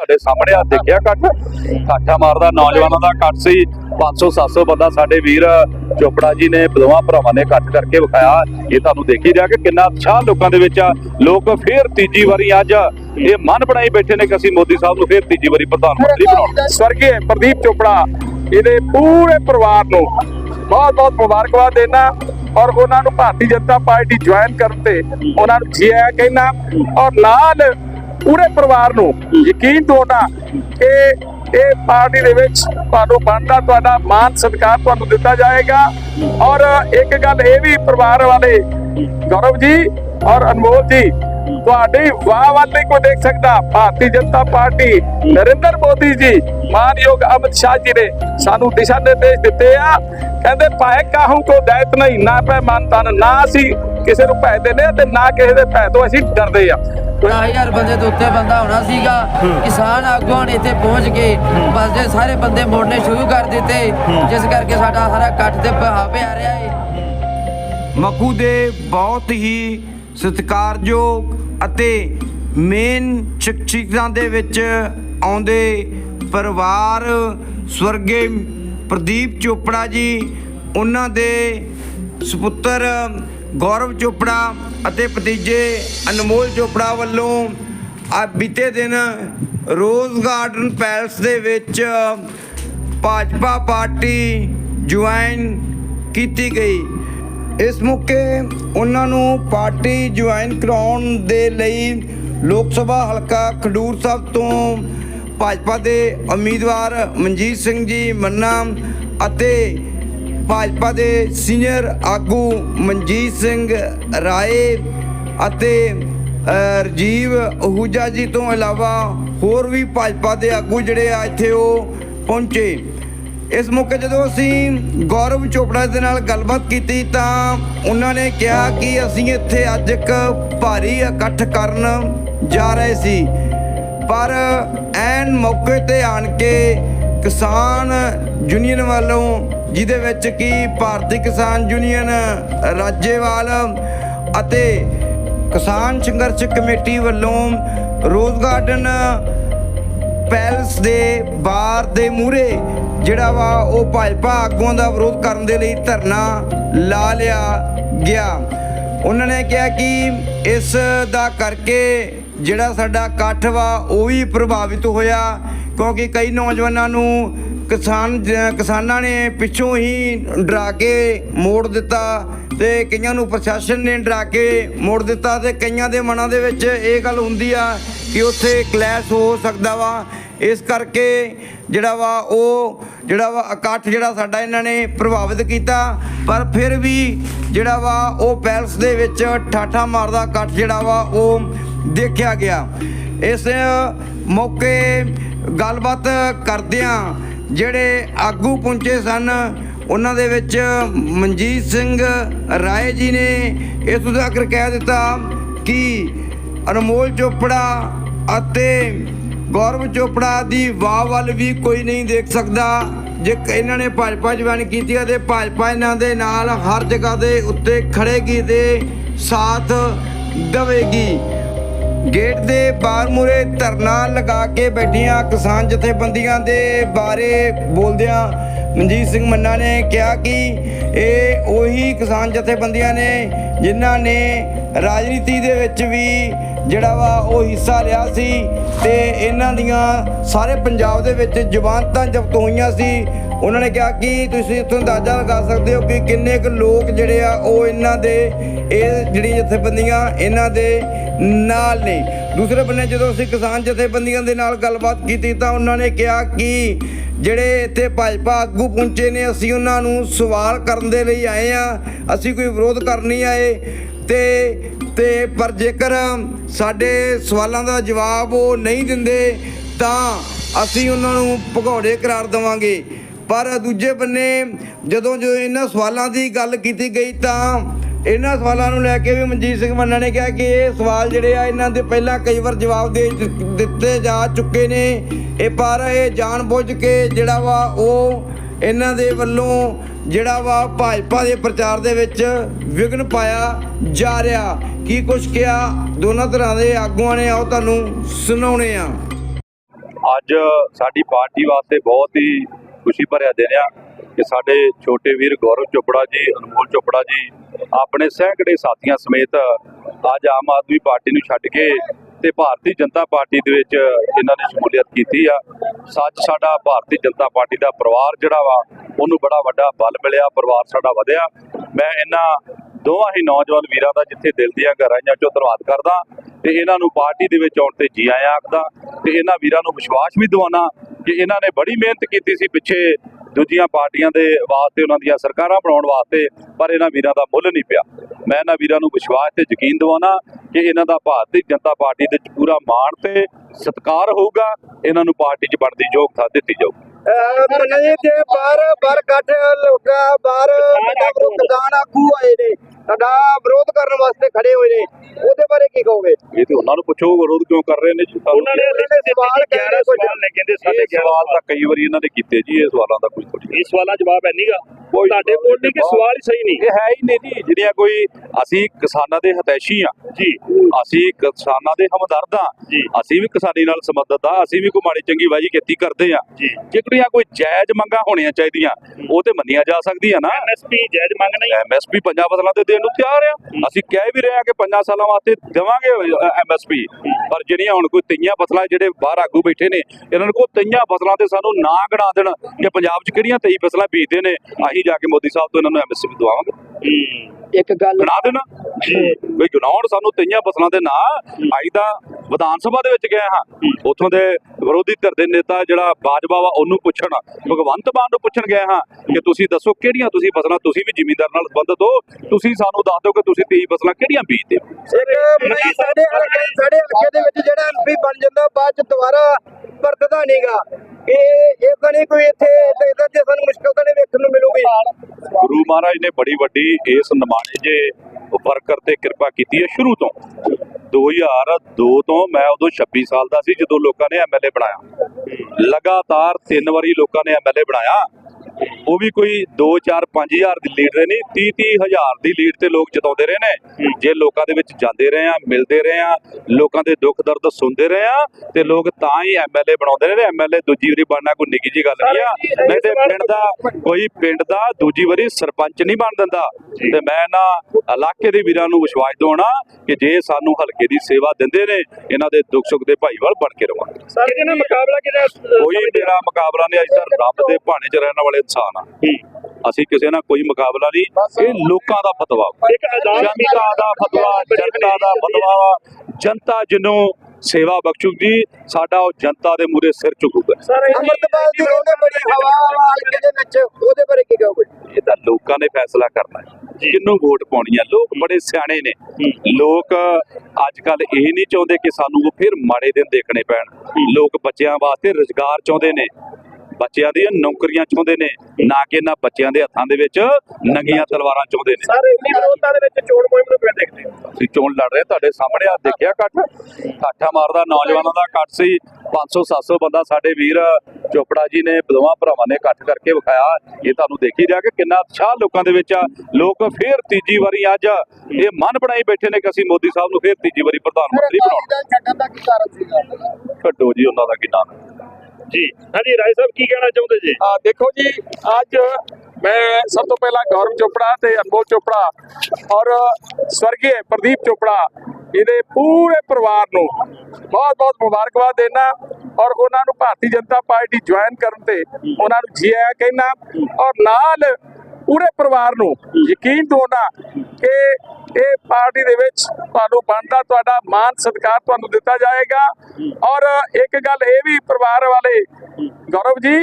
ਤੁਹਾਡੇ ਸਾਹਮਣੇ ਆ ਦੇਖਿਆ ਕੱਟ? ਕਾਠਾ ਮਾਰਦਾ ਨੌਜਵਾਨਾਂ ਦਾ ਕੱਟ ਸੀ। 500 700 ਬੰਦਾ ਸਾਡੇ ਵੀਰ ਚੋਪੜਾ ਜੀ ਨੇ ਦੋਵਾਂ ਭਰਾਵਾਂ ਨੇ ਕੱਟ ਕਰਕੇ ਵਿਖਾਇਆ। ਇਹ ਤੁਹਾਨੂੰ ਦੇਖੀ ਰਿਹਾ ਕਿ ਕਿੰਨਾ ਉਤਸ਼ਾਹ ਲੋਕਾਂ ਦੇ ਵਿੱਚ ਆ। ਲੋਕ ਫੇਰ ਤੀਜੀ ਵਾਰੀ ਅੱਜ ਇਹ ਮਨ ਬਣਾਈ ਬੈਠੇ ਨੇ ਕਿ ਅਸੀਂ ਮੋਦੀ ਸਾਹਿਬ ਨੂੰ ਫੇਰ ਤੀਜੀ ਵਾਰੀ ਪ੍ਰਧਾਨ ਮੰਤਰੀ ਬਣਾਉਣਾ। ਸਵਰਗੀ ਪ੍ਰਦੀਪ ਚੋਪੜਾ ਇਹਦੇ ਪੂਰੇ ਪਰਿਵਾਰ ਨੂੰ ਬਹੁਤ ਬਹੁਤ ਮੁਬਾਰਕਬਾਦ ਦੇਣਾ ਔਰ ਉਹਨਾਂ ਨੂੰ ਭਾਰਤੀ ਜਨਤਾ ਪਾਰਟੀ ਜੁਆਇਨ ਕਰਨ ਤੇ ਉਹਨਾਂ ਨੂੰ ਜੀ ਆਇਆਂ ਕਹਿਣਾ ਔਰ ਨਾਲ ਪੂਰੇ ਪਰਿਵਾਰ ਨੂੰ ਯਕੀਨ ਦਿਵਾਉਣਾ ਕਿ ਇਹ ਪਾਰਟੀ ਦੇ ਵਿੱਚ ਤੁਹਾਨੂੰ ਬਣਦਾ, ਤੁਹਾਡਾ ਮਾਨ ਸਤਿਕਾਰ ਤੁਹਾਨੂੰ ਦਿੱਤਾ ਜਾਏਗਾ। ਔਰ ਇੱਕ ਗੱਲ ਇਹ ਵੀ ਪਰਿਵਾਰ ਵਾਲੇ, ਗੌਰਵ ਜੀ ਔਰ ਅਨਮੋਲ ਜੀ, ਤੁਹਾਡੀ ਵਾਹ ਵੱਲ ਨਹੀਂ ਕੋਈ ਦੇਖ ਸਕਦਾ। ਭਾਰਤੀ ਜਨਤਾ ਪਾਰਟੀ, ਨਰਿੰਦਰ ਮੋਦੀ ਜੀ, ਮਾਨਯੋਗ ਅਮਿਤ ਸ਼ਾਹ ਜੀ ਨੇ ਸਾਨੂੰ ਦਿਸ਼ਾ ਨਿਰਦੇਸ਼ ਦਿੱਤੇ ਆ। ਕਹਿੰਦੇ ਭਾਏ ਕਾਹੂ ਕੋ ਦੈਤ ਨਹੀਂ, ਨਾ ਪੈ ਮਨ ਤਨ, ਨਾ ਅਸੀਂ ਕਿਸੇ ਨੂੰ ਪੈਸੇ ਦਿੰਦੇ ਆ ਤੇ ਨਾ ਕਿਸੇ ਦੇ ਪੈਸੇ ਤੋਂ ਅਸੀਂ ਡਰਦੇ ਆ। 10000 ਬੰਦੇ ਦੇ ਉੱਤੇ ਬੰਦਾ ਹੋਣਾ ਸੀਗਾ। ਕਿਸਾਨ ਆਗੂਆਂ ਨੇ ਇੱਥੇ ਪਹੁੰਚ ਕੇ ਬਸ ਜੇ ਸਾਰੇ ਬੰਦੇ ਮੋੜਨੇ ਸ਼ੁਰੂ ਕਰ ਦਿੱਤੇ। ਜਿਸ ਕਰਕੇ ਸਾਡਾ ਸਾਰਾ ਕੱਟ ਤੇ ਬਹਾ ਪਿਆ ਰਿਹਾ ਏ। ਮਖੂ ਦੇ ਬਹੁਤ ਹੀ ਸਤਿਕਾਰਯੋਗ ਅਤੇ ਮੇਨ ਸ਼ਖਸੀਅਤਾਂ ਦੇ ਵਿੱਚ ਆਉਂਦੇ ਪਰਿਵਾਰ ਸਵਰਗੇ ਪ੍ਰਦੀਪ ਚੋਪੜਾ ਜੀ ਉਹਨਾਂ ਦੇ ਸੁਪੁੱਤਰ ਗੌਰਵ ਚੋਪੜਾ ਅਤੇ ਭਤੀਜੇ ਅਨਮੋਲ ਚੋਪੜਾ ਵੱਲੋਂ ਆ ਬੀਤੇ ਦਿਨ ਰੋਜ਼ ਗਾਰਡਨ ਪੈਲਸ ਦੇ ਵਿੱਚ ਭਾਜਪਾ ਪਾਰਟੀ ਜੁਆਇਨ ਕੀਤੀ ਗਈ। ਇਸ ਮੌਕੇ ਉਹਨਾਂ ਨੂੰ ਪਾਰਟੀ ਜੁਆਇਨ ਕਰਾਉਣ ਦੇ ਲਈ ਲੋਕ ਸਭਾ ਹਲਕਾ ਖਡੂਰ ਸਾਹਿਬ ਤੋਂ ਭਾਜਪਾ ਦੇ ਉਮੀਦਵਾਰ ਮਨਜੀਤ ਸਿੰਘ ਜੀ, ਮੰਨਾ ਅਤੇ ਭਾਜਪਾ ਦੇ ਸੀਨੀਅਰ ਆਗੂ ਮਨਜੀਤ ਸਿੰਘ ਰਾਏ ਅਤੇ ਅ, ਰਜੀਵ ਅਹੂਜਾ ਜੀ ਤੋਂ ਇਲਾਵਾ ਹੋਰ ਵੀ ਭਾਜਪਾ ਦੇ ਆਗੂ ਜਿਹੜੇ ਆ ਇੱਥੇ ਉਹ ਪਹੁੰਚੇ। ਇਸ ਮੌਕੇ ਜਦੋਂ ਅਸੀਂ ਗੌਰਵ ਚੋਪੜਾ ਦੇ ਨਾਲ ਗੱਲਬਾਤ ਕੀਤੀ ਤਾਂ ਉਹਨਾਂ ਨੇ ਕਿਹਾ ਕਿ ਅਸੀਂ ਇੱਥੇ ਅੱਜ ਇੱਕ ਭਾਰੀ ਇਕੱਠ ਕਰਨ ਜਾ ਰਹੇ ਸੀ। ਪਰ ਐਨ ਮੌਕੇ ਤੇ ਆਣ ਕੇ ਕਿਸਾਨ ਯੂਨੀਅਨ ਵੱਲੋਂ ਜਿਹਦੇ ਵਿੱਚ ਕੀ ਭਾਰਤੀ ਕਿਸਾਨ ਯੂਨੀਅਨ, ਰਾਜੇਵਾਲ ਅਤੇ ਕਿਸਾਨ ਸੰਘਰਸ਼ ਕਮੇਟੀ ਵੱਲੋਂ ਰੋਜ਼ ਗਾਰਡਨ ਪੈਲਸ ਦੇ ਬਾਰ ਦੇ ਮੂਹਰੇ ਜਿਹੜਾ ਵਾ ਉਹ ਭਾਜਪਾ ਆਗੂਆਂ ਦਾ ਵਿਰੋਧ ਕਰਨ ਦੇ ਲਈ ਧਰਨਾ ਲਾ ਲਿਆ ਗਿਆ। ਉਹਨਾਂ ਨੇ ਕਿਹਾ ਕਿ ਇਸ ਦਾ ਕਰਕੇ ਜਿਹੜਾ ਸਾਡਾ ਇਕੱਠ ਵਾ ਉਹ ਵੀ ਪ੍ਰਭਾਵਿਤ ਹੋਇਆ ਕਿਉਂਕਿ ਕਈ ਨੌਜਵਾਨਾਂ ਨੂੰ ਕਿਸਾਨ ਜ- ਕਿਸਾਨਾਂ ਨੇ ਪਿੱਛੋਂ ਹੀ ਡਰਾ ਕੇ ਮੋੜ ਦਿੱਤਾ ਤੇ ਕਈਆਂ ਨੂੰ ਪ੍ਰਸ਼ਾਸਨ ਨੇ ਡਰਾ ਕੇ ਮੋੜ ਦਿੱਤਾ ਤੇ ਕਈਆਂ ਦੇ ਮਨਾਂ ਦੇ ਵਿੱਚ ਇਹ ਗੱਲ ਹੁੰਦੀ ਆ ਕਿ ਉੱਥੇ ਕਲੈਸ਼ ਹੋ ਸਕਦਾ ਵਾ। ਇਸ ਕਰਕੇ ਜਿਹੜਾ ਵਾ ਉਹ ਜਿਹੜਾ ਵਾ ਇਕੱਠ ਜਿਹੜਾ ਸਾਡਾ ਇਹਨਾਂ ਨੇ ਪ੍ਰਭਾਵਿਤ ਕੀਤਾ। ਪਰ ਫਿਰ ਵੀ ਜਿਹੜਾ ਵਾ ਉਹ ਪੈਲਸ ਦੇ ਵਿੱਚ ਠਾਠਾ ਮਾਰਦਾ ਇਕੱਠ ਜਿਹੜਾ ਵਾ ਉਹ ਦੇਖਿਆ ਗਿਆ। ਇਸ ਮੌਕੇ ਗੱਲਬਾਤ ਕਰਦਿਆਂ ਜਿਹੜੇ ਆਗੂ ਪਹੁੰਚੇ ਸਨ, ਉਹਨਾਂ ਦੇ ਵਿੱਚ ਮਨਜੀਤ ਸਿੰਘ ਰਾਏ ਜੀ ਨੇ ਇਸ ਉਦਾਕਰ ਕਹਿ ਦਿੱਤਾ ਕਿ ਅਨਮੋਲ ਚੋਪੜਾ ਅਤੇ ਗੌਰਵ ਚੋਪੜਾ ਦੀ ਵਾਹ ਵੱਲ ਵੀ ਕੋਈ ਨਹੀਂ ਦੇਖ ਸਕਦਾ, ਜੇ ਇਹਨਾਂ ਨੇ ਭਾਜਪਾ ਜਵਾਨ ਕੀਤੀ ਹੈ ਤੇ ਭਾਜਪਾ ਇਹਨਾਂ ਦੇ ਨਾਲ ਹਰ ਜਗ੍ਹਾ ਦੇ ਉੱਤੇ ਖੜੇਗੀ ਤੇ ਸਾਥ ਦੇਵੇਗੀ। ਗੇਟ ਦੇ ਬਾਹਰ ਮੂਰੇ ਧਰਨਾ ਲਗਾ ਕੇ ਬੈਠੀਆਂ ਕਿਸਾਨ ਜਥੇਬੰਦੀਆਂ ਦੇ ਬਾਰੇ ਬੋਲਦਿਆਂ ਮਨਜੀਤ ਸਿੰਘ ਮੰਨਾ ਨੇ ਕਿਹਾ ਕਿ ਇਹ ਉਹੀ ਕਿਸਾਨ ਜਥੇਬੰਦੀਆਂ ਨੇ ਜਿਨ੍ਹਾਂ ਨੇ ਰਾਜਨੀਤੀ ਦੇ ਵਿੱਚ ਵੀ ਜਿਹੜਾ ਵਾ ਉਹ ਹਿੱਸਾ ਲਿਆ ਸੀ ਤੇ ਇਹਨਾਂ ਦੀਆਂ ਸਾਰੇ ਪੰਜਾਬ ਦੇ ਵਿੱਚ ਜ਼ਬਾਨਤਾਂ ਜ਼ਬਤ ਹੋਈਆਂ ਸੀ ਉਹਨਾਂ ਨੇ ਕਿਹਾ ਕਿ ਤੁਸੀਂ ਇੱਥੋਂ ਅੰਦਾਜ਼ਾ ਲਗਾ ਸਕਦੇ ਹੋ ਕਿ ਕਿੰਨੇ ਕੁ ਲੋਕ ਜਿਹੜੇ ਆ ਉਹ ਇਹਨਾਂ ਦੇ, ਇਹ ਜਿਹੜੀਆਂ ਜਥੇਬੰਦੀਆਂ ਇਹਨਾਂ ਦੇ ਨਾਲ ਨੇ। ਦੂਸਰੇ ਬੰਨੇ ਜਦੋਂ ਅਸੀਂ ਕਿਸਾਨ ਜਥੇਬੰਦੀਆਂ ਦੇ ਨਾਲ ਗੱਲਬਾਤ ਕੀਤੀ ਤਾਂ ਉਹਨਾਂ ਨੇ ਕਿਹਾ ਕਿ ਜਿਹੜੇ ਇੱਥੇ ਭਾਜਪਾ ਆਗੂ ਪਹੁੰਚੇ ਨੇ, ਅਸੀਂ ਉਹਨਾਂ ਨੂੰ ਸਵਾਲ ਕਰਨ ਦੇ ਲਈ ਆਏ ਆ ਅਸੀਂ ਕੋਈ ਵਿਰੋਧ ਕਰਨ ਨਹੀਂ ਆਏ। ਤੇ ਤੇ ਪਰ ਜੇਕਰ ਸਾਡੇ ਸਵਾਲਾਂ ਦਾ ਜਵਾਬ ਉਹ ਨਹੀਂ ਦਿੰਦੇ ਤਾਂ ਅਸੀਂ ਉਹਨਾਂ ਨੂੰ ਭਗੌੜੇ ਕਰਾਰ ਦੇਵਾਂਗੇ। ਪਰ ਦੂਜੇ ਬੰਨੇ ਜਦੋਂ ਜੋ ਇਹਨਾਂ ਸਵਾਲਾਂ ਦੀ ਗੱਲ ਕੀਤੀ ਗਈ ਤਾਂ ਇਹਨਾਂ ਸਵਾਲਾਂ ਨੂੰ ਲੈ ਕੇ ਵੀ ਮਨਜੀਤ ਸਿੰਘ ਮੰਨਾ ਨੇ ਕਿਹਾ ਕਿ ਇਹ ਸਵਾਲ ਜਿਹੜੇ ਆ ਇਹਨਾਂ ਦੇ ਪਹਿਲਾਂ ਕਈ ਵਾਰ ਜਵਾਬ ਦੇ ਚੁ- ਦਿੱਤੇ ਜਾ ਚੁੱਕੇ ਨੇ। ਇਹ ਪਰ ਇਹ ਜਾਣਬੁੱਝ ਕੇ ਜਿਹੜਾ ਵਾ ਉਹ ਇਹਨਾਂ ਦੇ ਵੱਲੋਂ ਜਿਹੜਾ ਵਾ ਭਾਜਪਾ ਦੇ ਪ੍ਰਚਾਰ ਦੇ ਵਿੱਚ ਵਿਘਨ ਪਾਇਆ ਜਾ ਰਿਹਾ। ਕੀ ਕੁਛ ਕਿਹਾ? ਦੋਨਾਂ ਤਰ੍ਹਾਂ ਦੇ ਆਗੂਆਂ ਨੇ, ਆਓ ਤੁਹਾਨੂੰ ਸੁਣਾਉਣੇ ਆ। ਅੱਜ ਸਾਡੀ ਪਾਰਟੀ ਵਾਸਤੇ ਬਹੁਤ ਹੀ ਖੁਸ਼ੀ ਭਰਿਆ ਦਿਨ ਆ ਕਿ ਸਾਡੇ ਛੋਟੇ ਵੀਰ ਗੌਰਵ ਚੋਪੜਾ ਜੀ, ਅਨਮੋਲ ਚੋਪੜਾ ਜੀ, ਆਪਣੇ ਸੈਂਕੜੇ ਸਾਥੀਆਂ ਸਮੇਤ ਅੱਜ ਆਮ ਆਦਮੀ ਪਾਰਟੀ ਨੂੰ ਛੱਡ ਕੇ ਤੇ ਭਾਰਤੀ ਜਨਤਾ ਪਾਰਟੀ ਦੇ ਵਿੱਚ ਇਹਨਾਂ ਨੇ ਸ਼ਮੂਲੀਅਤ ਕੀਤੀ ਆ। ਸੱਚ ਸਾਡਾ ਭਾਰਤੀ ਜਨਤਾ ਪਾਰਟੀ ਦਾ ਪਰਿਵਾਰ ਜਿਹੜਾ ਵਾ, ਉਹਨੂੰ ਬੜਾ ਵੱਡਾ ਬਲ ਮਿਲਿਆ, ਪਰਿਵਾਰ ਸਾਡਾ ਵਧਿਆ। ਮੈਂ ਇਹਨਾਂ ਦੋਵਾਂ ਹੀ ਨੌਜਵਾਨ ਵੀਰਾਂ ਦਾ ਜਿੱਥੇ ਦਿਲ ਦੀਆਂ ਗਹਿਰਾਈਆਂ ਚੋਂ ਧੰਨਵਾਦ ਕਰਦਾ। ਤੇ ਇਹਨਾਂ ਨੂੰ ਪਾਰਟੀ ਦੇ ਵਿੱਚ ਆਉਣ ਤੇ ਜੀ ਆਇਆਂ ਆਖਦਾ, ਤੇ ਇਹਨਾਂ ਵੀਰਾਂ ਨੂੰ ਵਿਸ਼ਵਾਸ ਵੀ ਦਿਵਾਉਣਾ ਕਿ ਇਹਨਾਂ ਨੇ ਬੜੀ ਮਿਹਨਤ ਕੀਤੀ ਸੀ ਪਿੱਛੇ ਦੂਜੀਆਂ ਪਾਰਟੀਆਂ ਦੇ ਵਾਸਤੇ, ਉਹਨਾਂ ਦੀਆਂ ਸਰਕਾਰਾਂ ਬਣਾਉਣ ਵਾਸਤੇ, ਪਰ ਇਹਨਾਂ ਵੀਰਾਂ ਦਾ ਮੁੱਲ ਨਹੀਂ ਪਿਆ। ਮੈਂ ਇਹਨਾਂ ਵੀਰਾਂ ਨੂੰ ਵਿਸ਼ਵਾਸ ਤੇ ਯਕੀਨ ਦਿਵਾਉਣਾ ਕਿ ਇਹਨਾਂ ਦਾ ਭਾਰਤੀ ਜਨਤਾ ਪਾਰਟੀ ਦੇ ਪੂਰਾ ਮਾਣ ਤੇ ਸਤਿਕਾਰ ਹੋਊਗਾ, ਇਹਨਾਂ ਨੂੰ ਪਾਰਟੀ 'ਚ ਬਣਦੀ ਯੋਗਤਾ ਦਿੱਤੀ ਜਾਊਗੀ। ਮਨੇ ਤੇ ਬਾਹਰ ਬਾਹਰ ਕੱਟ ਲੋਕਾਂ ਬਾਹਰ ਕਿਸਾਨ ਆਗੂ ਆਏ ਨੇ ਸਾਡਾ ਵਿਰੋਧ ਕਰਨ ਵਾਸਤੇ ਖੜੇ ਹੋਏ ਨੇ, ਉਹਦੇ ਕੀ ਕਹੋਗੇ ਇਹ ਤੇ ਉਹਨਾਂ ਨੂੰ ਪੁੱਛੋ ਵਿਰੋਧ ਕਿਉਂ ਕਰ ਰਹੇ ਨੇ ਜੀ? ਸਾਨੂੰ ਉਹਨਾਂ ਨੇ ਸਵਾਲ ਕਹਿ ਰਹੇ ਕੁਝ। ਇਹ ਸਵਾਲ ਤਾਂ ਕਈ ਵਾਰੀ ਇਹਨਾਂ ਨੇ ਕੀਤੇ ਜੀ ਇਹ ਸਵਾਲਾਂ ਦਾ ਕੋਈ ਥੋੜੀ ਇਹ ਸਵਾਲਾਂ ਦਾ ਜਵਾਬ ਹੈ ਨਹੀਂਗਾ ਤੁਹਾਡੇ ਕੋਲ ਨਹੀਂ ਕਿ ਸਵਾਲ ਹੀ ਸਹੀ ਨਹੀਂ। ਇਹ ਹੈ ਹੀ ਨਹੀਂ ਜੀ ਜਿਹੜੀਆਂ ਕੋਈ ਅਸੀਂ ਕਿਸਾਨਾਂ ਦੇ ਹਤੈਸ਼ੀ ਆ ਜੀ। ਅਸੀਂ ਕਿਸਾਨਾਂ ਦੇ ਹਮਦਰਦ ਆ ਜੀ। ਅਸੀਂ ਵੀ ਕਿਸਾਨੀ ਨਾਲ ਸੰਬੰਧਤ ਆ ਅਸੀਂ ਵੀ ਕੋਈ ਮਾੜੀ ਚੰਗੀ ਵਾਜੀ ਖੇਤੀ ਕਰਦੇ ਆ ਜੀ। ਜਿਹੜੀਆਂ ਕੋਈ ਜਾਇਜ਼ ਮੰਗਾਂ ਹੋਣੀਆਂ ਚਾਹੀਦੀਆਂ ਉਹ ਤੇ ਮੰਨੀਆਂ ਜਾ ਸਕਦੀਆਂ ਨਾ। ਐਮਐਸਪੀ ਜਾਇਜ਼ ਮੰਗ ਨਹੀਂ। ਐਮਐਸਪੀ ਪੰਜਾਂ ਫਸਲਾਂ ਤੇ ਦੇਣ ਨੂੰ ਤਿਆਰ ਆ। ਅਸੀਂ ਕਹਿ ਵੀ ਰਹੇ ਆ ਕਿ ਪੰਜਾਂ ਸਾਲਾਂ ਵਾਸਤੇ ਦੇਵਾਂਗੇ ਐਮਐਸਪੀ ਪਰ ਜਿਹੜੀਆਂ ਹੁਣ ਕੋਈ ਤਈਆਂ ਫਸਲਾਂ ਜਿਹੜੇ ਬਾਹਰ ਆਗੂ ਬੈਠੇ ਨੇ, ਇਹਨਾਂ ਨੂੰ ਕੋ ਤਈਆਂ ਫਸਲਾਂ ਤੇ ਸਾਨੂੰ ਨਾ ਗਣਾ ਦੇਣ ਕਿ ਪੰਜਾਬ 'ਚ ਕਿਹੜੀਆਂ ਤਈ ਫਸਲਾਂ ਬੀਜਦੇ ਨੇ। ਅਸੀਂ ਜਾ ਕੇ ਮੋਦੀ ਸਾਹਿਬ ਤੋਂ ਇਹਨਾਂ ਨੂੰ ਐਮਐਸਪੀ ਦਵਾਵਾਂਗੇ। ਇੱਕ ਗੱਲ ਗਣਾ ਦੇਣਾ। ਵੀ ਗਣਾਉਣ ਸਾਨੂੰ ਤਈਆਂ ਫਸਲਾਂ ਦੇ ਨਾਂ ਅੱਜ ਤਾਂ ਵਿਧਾਨ ਸਭਾ ਦੇ ਵਿੱਚ ਗਏ ਹਾਂ। ਉੱਥੋਂ ਦੇ ਵਿਰੋਧੀ ਧਿਰ ਦੇ ਨੇਤਾ ਜਿਹੜਾ ਬਾਜਵਾ ਵਾ ਉਹਨੂੰ ਪੁੱਛਣ। ਭਗਵੰਤ ਮਾਨ ਨੂੰ ਪੁੱਛਣ ਗਏ ਹਾਂ ਕਿ ਤੁਸੀਂ ਦੱਸੋ ਕਿਹੜੀਆਂ ਤੁਸੀਂ ਫਸਲਾਂ ਤੁਸੀਂ ਵੀ ਜ਼ਿਮੀਂਦਾਰ ਨਾਲ ਸੰਬੰਧਿਤ ਹੋ ਤੁਸੀਂ ਸਾਨੂੰ ਦੱਸ ਦਿਓ ਕਿ ਤੁਸੀਂ ਤੇਈ ਫਸਲਾਂ ਕਿਹੜੀਆਂ ਬੀਜਦੇ ਇੱਕ ਮਨੇ ਸਾਡੇ ਹਲਕੇ ਸਾਡੇ ਹਲਕੇ ਦੇ ਵਿੱਚ ਜਿਹੜਾ ਐਮਪੀ ਬਣ ਜਾਂਦਾ ਬਾਅਦ ਚ ਦੁਬਾਰਾ ਵਰਤਦਾ ਨਹੀਂਗਾ ਇਹ ਇਹ ਤਾਂ ਨਹੀਂ ਕੋਈ ਇੱਥੇ ਇਦਾਂ ਦੀ ਸਾਨੂੰ ਮੁਸ਼ਕਲ ਤਾਂ ਨਹੀਂ ਵੇਖਣ ਨੂੰ ਮਿਲੂਗੀ। ਗੁਰੂ ਮਹਾਰਾਜ ਨੇ ਬੜੀ ਵੱਡੀ ਇਸ ਨਿਮਾਣੇ ਜੇ ਵਰਕਰ ਤੇ ਕਿਰਪਾ ਕੀਤੀ ਹੈ ਸ਼ੁਰੂ ਤੋਂ। 2002 ਤੋਂ ਮੈਂ ਉਦੋਂ 26 ਸਾਲ ਦਾ ਸੀ ਜਦੋਂ ਲੋਕਾਂ ਨੇ ਐਮਐਲਏ ਬਣਾਇਆ। ਲਗਾਤਾਰ ਤਿੰਨ ਵਾਰੀ ਲੋਕਾਂ ਨੇ ਐਮਐਲਏ ਬਣਾਇਆ। ਉਹ ਵੀ ਕੋਈ 2 4 5000 ਦੀ ਲੀਡ ਦੇ ਨਹੀਂ 30 30 ਹਜ਼ਾਰ ਦੀ ਲੀਡ ਤੇ ਲੋਕ ਜਿਤਾਉਂਦੇ ਰਹੇ ਨੇ। ਜੇ ਲੋਕਾਂ ਦੇ ਵਿੱਚ ਜਾਂਦੇ ਰਹੇ ਆ ਮਿਲਦੇ ਰਹੇ ਆ ਲੋਕਾਂ ਦੇ ਦੁੱਖ ਦਰਦ ਸੁਣਦੇ ਰਹੇ ਆ ਤੇ ਲੋਕ ਤਾਂ ਹੀ ਐਮਐਲਏ ਬਣਾਉਂਦੇ ਨੇ। ਐਮਐਲਏ ਦੂਜੀ ਵਾਰੀ ਬਣਨਾ ਕੋਈ ਨਿੱਕੀ ਜੀ ਗੱਲ ਨਹੀਂ ਆ। ਨਹੀਂ ਤੇ ਪਿੰਡ ਦਾ ਕੋਈ ਪਿੰਡ ਦਾ ਦੂਜੀ ਵਾਰੀ ਸਰਪੰਚ ਨਹੀਂ ਬਣ ਦਿੰਦਾ। ਤੇ ਮੈਂ ਨਾ ਇਲਾਕੇ ਦੇ ਵੀਰਾਂ ਨੂੰ ਵਿਸ਼ਵਾਸ ਦਿਵਾਉਣਾ ਕਿ ਜੇ ਸਾਨੂੰ ਹਲਕੇ ਦੀ ਸੇਵਾ ਦਿੰਦੇ ਨੇ ਇਹਨਾਂ ਦੇ ਦੁੱਖ ਸੁੱਖ ਦੇ ਭਾਈਵਾਲ ਬਣ ਕੇ ਰਵਾਂਗੇ। ਕਿਹਦੇ ਨਾਲ ਮੁਕਾਬਲਾ ਕਿਹਦਾ ਕੋਈ ਮੇਰਾ ਮੁਕਾਬਲਾ ਨਹੀਂ ਅੱਜ ਤੱਕ ਰੱਬ ਦੇ ਭਾਣੇ 'ਚ ਰਹਿਣ ਵਾਲੇ ਇਨਸਾਨ ਆ। ਅਸੀਂ ਕਿਸੇ ਨਾਲ ਕੋਈ ਮੁਕਾਬਲਾ ਨਹੀਂ। ਇਹ ਲੋਕਾਂ ਦਾ ਫਤਵਾ। ਇੱਕ ਆਜ਼ਾਦ ਜਨਤਾ ਦਾ ਫਤਵਾ ਜਨਤਾ ਦਾ ਫਤਵਾ। ਜਨਤਾ ਜਿਹਨੂੰ ਸੇਵਾ ਬਖਸ਼ੂਗੀ ਸਾਡਾ ਉਹ ਜਨਤਾ ਦੇ ਮੂਰੇ ਸਿਰ ਝੁਕੂਗਾ। ਅਮਰਤਪਾਲ ਜੀ ਕਹਿੰਦੇ ਬੜੀ ਹਵਾ ਵਾ ਹਲਕੇ ਦੇ ਵਿੱਚ ਉਹਦੇ ਬਾਰੇ ਕੀ ਕਹੋਗੇ? ਇਹ ਤਾਂ ਲੋਕਾਂ ਨੇ ਫੈਸਲਾ ਕਰਨਾ ਹੈ। ਕਿਹਨੂੰ ਵੋਟ ਪਾਉਣੀ ਹੈ? ਲੋਕ ਬੜੇ ਸਿਆਣੇ ਨੇ। ਲੋਕ ਅੱਜ ਕੱਲ ਇਹ ਨਹੀਂ ਚਾਹੁੰਦੇ ਕਿ ਸਾਨੂੰ ਉਹ ਫਿਰ ਮਾੜੇ ਦਿਨ ਦੇਖਣੇ ਪੈਣ। ਲੋਕ ਬੱਚਿਆਂ ਵਾਸਤੇ ਰੁਜ਼ਗਾਰ ਚਾਹੁੰਦੇ ਨੇ। ਬੱਚਿਆਂ ਦੀਆਂ ਨੌਕਰੀਆਂ ਚਾਹੁੰਦੇ ਨੇ ਨਾ ਕਿ ਇਹਨਾਂ ਬੱਚਿਆਂ ਦੇ ਹੱਥਾਂ ਦੇ ਵਿੱਚ ਨੰਗੀਆਂ ਤਲਵਾਰਾਂ ਚਾਹੁੰਦੇ ਨੇ। ਸਾਰੇ ਇੰਨੀ ਵਿਰੋਧਤਾ ਦੇ ਵਿੱਚ ਚੋਣ ਮੁਹਿੰਮ ਨੂੰ ਕਿਵੇਂ ਦੇਖਦੇ ਹੋ? ਅਸੀਂ ਚੋਣ ਲੜ ਰਹੇ ਤੁਹਾਡੇ ਸਾਹਮਣੇ ਆ ਦੇਖਿਆ ਇਕੱਠ? ਇਕੱਠਾ ਮਾਰਦਾ ਨੌਜਵਾਨਾਂ ਦਾ ਇਕੱਠ ਸੀ 500 700 ਬੰਦਾ ਸਾਡੇ ਵੀਰ ਚੋਪੜਾ ਜੀ ਨੇ ਦੋਵਾਂ ਭਰਾਵਾਂ ਨੇ ਇਕੱਠ ਕਰਕੇ ਵਿਖਾਇਆ। ਇਹ ਤੁਹਾਨੂੰ ਦੇਖੀ ਰਿਹਾ ਕਿ ਕਿੰਨਾ ਉਤਸ਼ਾਹ ਲੋਕਾਂ ਦੇ ਵਿੱਚ ਆ। ਲੋਕ ਫੇਰ ਤੀਜੀ ਵਾਰੀ ਅੱਜ ਇਹ ਮਨ ਬਣਾਈ ਬੈਠੇ ਨੇ ਕਿ ਅਸੀਂ ਮੋਦੀ ਸਾਹਿਬ ਨੂੰ ਫੇਰ ਤੀਜੀ ਵਾਰੀ ਪ੍ਰਧਾਨ ਮੰਤਰੀ ਬਣਾਉਣਾ। ਛੱਡਣ ਦਾ ਕੀ ਕਾਰਨ ਸੀਗਾ? ਛੱਡੋ ਜੀ ਉਹਨਾਂ ਦਾ ਕੀ ਨਾਮ ਜੀ। ਹਾਂਜੀ ਰਾਏ ਸਾਹਿਬ, ਕੀ ਕਹਿਣਾ ਚਾਹੁੰਦੇ ਜੀ? ਆ, ਦੇਖੋ ਜੀ, ਅੱਜ ਮੈਂ ਸਭ ਤੋਂ ਪਹਿਲਾਂ ਗੌਰਵ ਚੋਪੜਾ ਤੇ ਅਨਮੋਲ ਚੋਪੜਾ ਔਰ ਸਵਰਗੀ ਪ੍ਰਦੀਪ ਚੋਪੜਾ, ਇਹਦੇ ਪੂਰੇ ਪਰਿਵਾਰ ਨੂੰ ਬਹੁਤ ਬਹੁਤ ਮੁਬਾਰਕਬਾਦ ਦੇਣਾ ਔਰ ਉਹਨਾਂ ਨੂੰ ਭਾਰਤੀ ਜਨਤਾ ਪਾਰਟੀ ਜੁਆਇਨ ਕਰਨ ਤੇ ਉਹਨਾਂ ਨੂੰ ਜੀ ਆਇਆਂ ਕਹਿਣਾ ਔਰ ਨਾਲ ਪੂਰੇ ਪਰਿਵਾਰ ਨੂੰ ਯਕੀਨ ਦਿਵਾਉਣਾ ਕਿ ਇਹ ਪਾਰਟੀ ਦੇ ਵਿੱਚ ਤੁਹਾਨੂੰ ਬਣਦਾ, ਤੁਹਾਡਾ ਮਾਨ ਸਤਿਕਾਰ ਤੁਹਾਨੂੰ ਦਿੱਤਾ ਜਾਏਗਾ। ਔਰ ਇੱਕ ਗੱਲ ਇਹ ਵੀ ਪਰਿਵਾਰ ਵਾਲੇ, ਗੌਰਵ ਜੀ